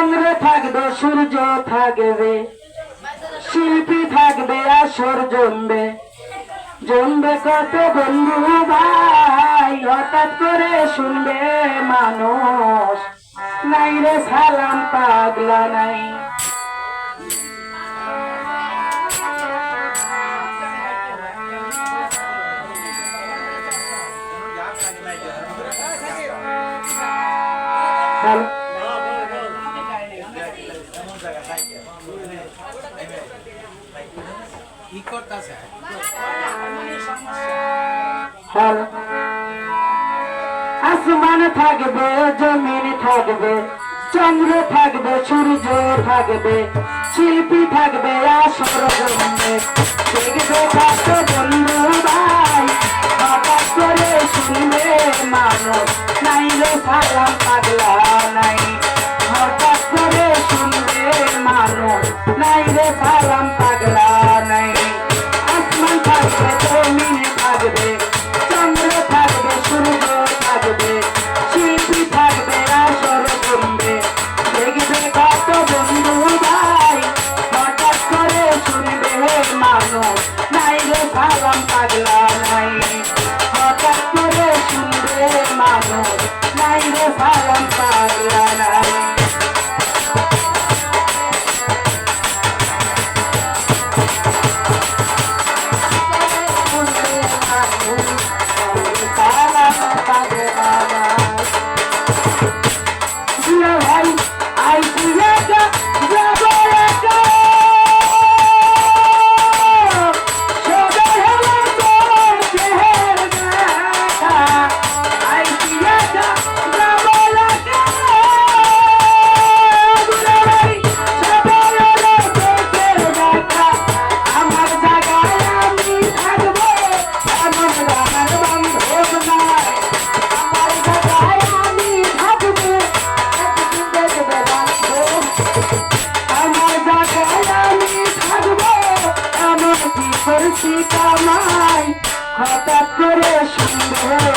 চন্দ্র থাকবে, সূর্য থাকবে, শিল্পী থাকবে আসর জমবে। জমবে কত বন্ধু ভাই, হঠাৎ করে শুনবে মানুষ, নাই রে সালাম পাগলা নাই। হ্যাঁ। আসমান থাকবে জমিন থাকবে চন্দ্র থাকবে সূর্য থাকবে শিল্পী থাকবে আসর থাকবে বন্ধু বা যদি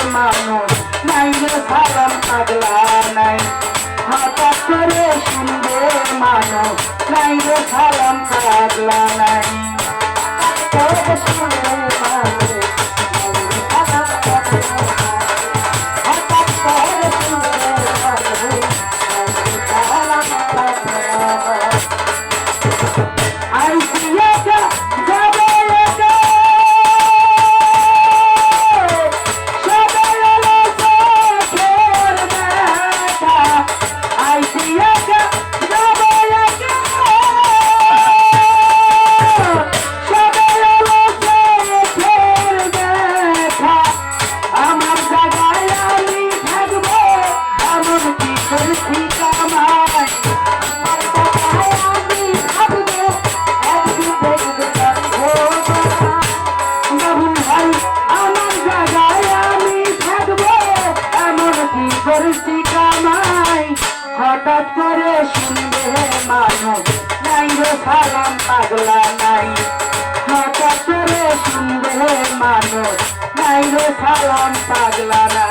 মানুষ, নাই রে সালাম পাগলা নাই। হঠাৎ করে সুন্দর মানুষ, নাই রে সালাম পাগলা নাই। সুন্দর মানুষ। সালাম পাগলা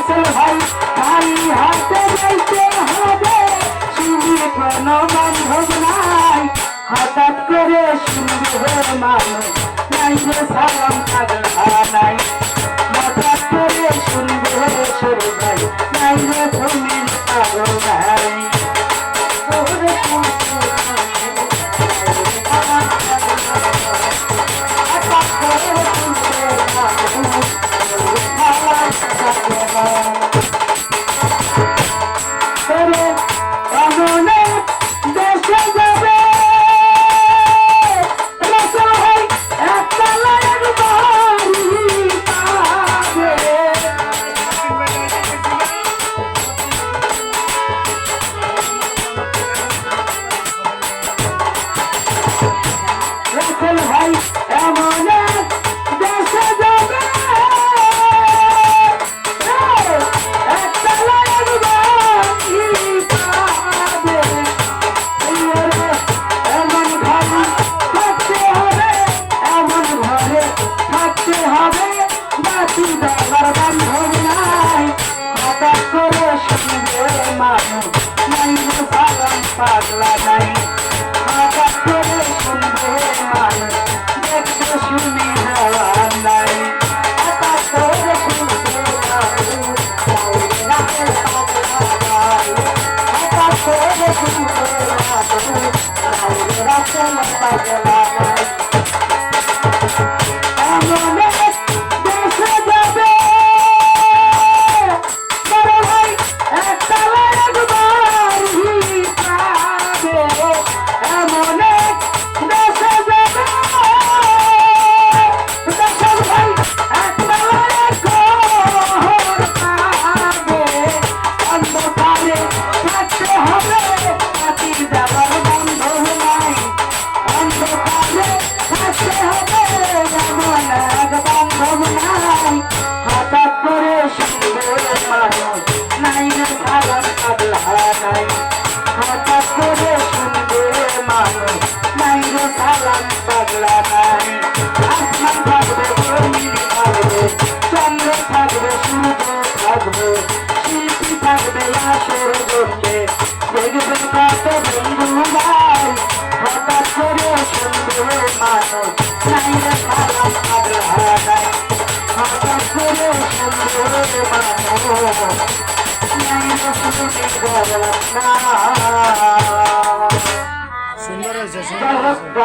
যাইতে হয় খালি হাতে যাইতে হবে শুনি কোনো বান্ধব নাই হঠাৎ করে শুনবে মানুষ নাই যে সালাম তাদের নাই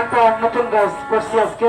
একটা নতুন কাজ করছি আজকে।